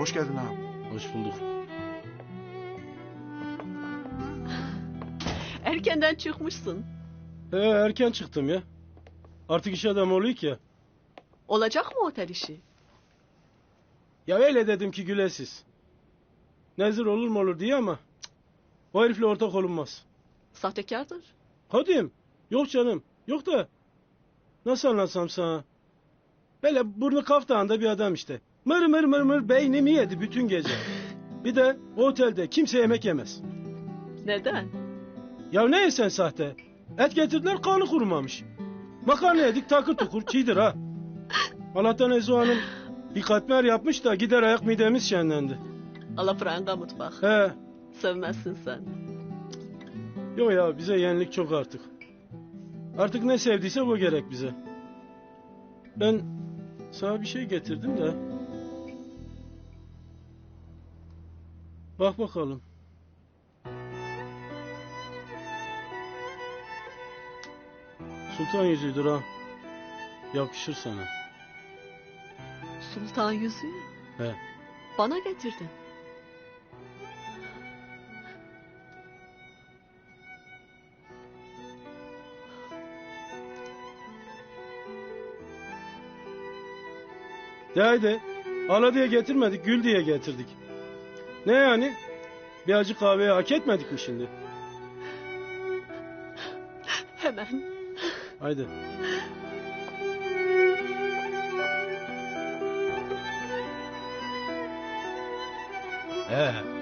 Hoş geldin ağam. Hoş bulduk. Erkenden çıkmışsın. He, erken çıktım ya. Artık iş adamı oluyor ya. Olacak mı otel işi? Ya öyle dedim ki gülesiz. Nezir olur mu olur diye ama cık, o herifle ortak olunmaz. Sahtekardır. Hadi yok canım yok da nasıl anlatsam sana. Böyle burnu kaftağında bir adam işte. Mır mır mır mır beynimi yedi bütün gece. Bir de o otelde kimse yemek yemez. Neden? Ya ne yesen sahte? Et getirdiler kanı kurumamış. Makarna yedik takır tukur çiğdir ha. Allah'tan Ezo Hanım bir katmer yapmış da gider ayak midemiz şenlendi. Alafranga mutfak. He. Sevmezsin sen. Yok ya bize yenilik çok artık. Artık ne sevdiyse o gerek bize. Ben sana bir şey getirdim de. Bak bakalım. Sultan yüzüğüdür ha. Yakışır sana. Sultan yüzüğü. He. Bana getirdin. De haydi. Ala diye getirmedik, gül diye getirdik. Ne yani? Bir acı kahveye hak etmedik mi şimdi? Hemen. Haydi. He.